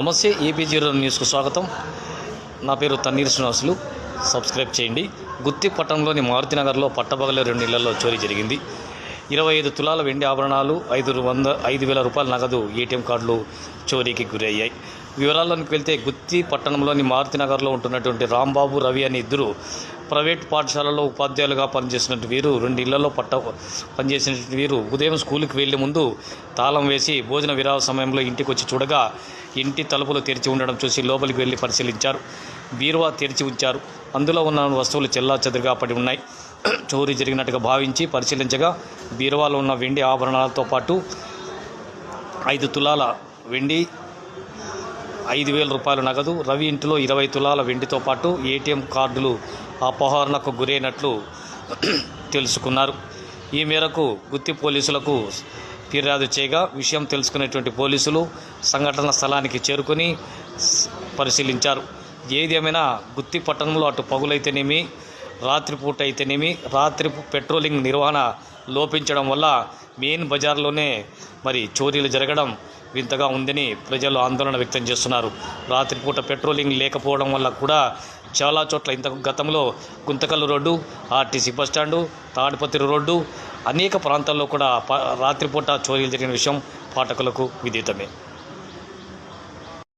నమస్తే AP zero న్యూస్కు స్వాగతం. నా పేరు తన్నీర్ శ్రీనివాసులు. సబ్స్క్రైబ్ చేయండి. గుత్తి పట్టణంలోని మారుతినగర్లో పట్టపగల రెండు ఇళ్ళలో చోరీ జరిగింది. ఇరవై ఐదు తులాల వెండి ఆభరణాలు ఐదు వంద ఐదు వేల రూపాయల నగదు ఏటీఎం కార్డులు చోరీకి గురయ్యాయి. వివరాల్లోకి వెళ్తే గుత్తి పట్టణంలోని మారుతినగర్లో ఉంటున్నటువంటి రాంబాబు రవి అనే ఇద్దరు ప్రైవేట్ పాఠశాలలో ఉపాధ్యాయులుగా పనిచేసినటువంటి వీరు రెండు ఇళ్ళలో పట్ట పనిచేసినటువంటి వీరు ఉదయం స్కూల్కి వెళ్ళే ముందు తాళం వేసి భోజన విరామ సమయంలో ఇంటికి వచ్చి చూడగా ఇంటి తలుపులు తెరిచి ఉండడం చూసి లోపలికి వెళ్ళి పరిశీలించారు. బీరువా తెరిచి ఉంచారు. అందులో ఉన్న వస్తువులు చెల్లా చెదురుగా పడి ఉన్నాయి. చోరీ జరిగినట్టుగా భావించి పరిశీలించగా బీరువాలో ఉన్న వెండి ఆభరణాలతో పాటు ఐదు తులాల వెండి ఐదు వేల రూపాయలు నగదు రవి ఇంటిలో ఇరవై తులాల వెండితో పాటు ఏటీఎం కార్డులు అపహరణకు గురైనట్లు తెలుసుకున్నారు. ఈ మేరకు గుత్తి పోలీసులకు ఫిర్యాదు చేయగా విషయం తెలుసుకునేటువంటి పోలీసులు సంఘటన స్థలానికి చేరుకొని పరిశీలించారు. ఏది ఏమైనా గుత్తి పట్టణంలో అటు పగులైతేనేమి రాత్రిపూట అయితేనేమి రాత్రి పెట్రోలింగ్ నిర్వహణ లోపించడం వల్ల మెయిన్ బజార్లోనే మరి చోరీలు జరగడం వింతగా ఉందని ప్రజలు ఆందోళన వ్యక్తం చేస్తున్నారు. రాత్రిపూట పెట్రోలింగ్ లేకపోవడం వల్ల కూడా చాలా చోట్ల ఇంత గతంలో Guntakal road RTC bus stand Tadipatri road అనేక ప్రాంతాల్లో కూడా రాత్రిపూట చోరీలు జరిగిన విషయం పాఠకులకు విదితమే.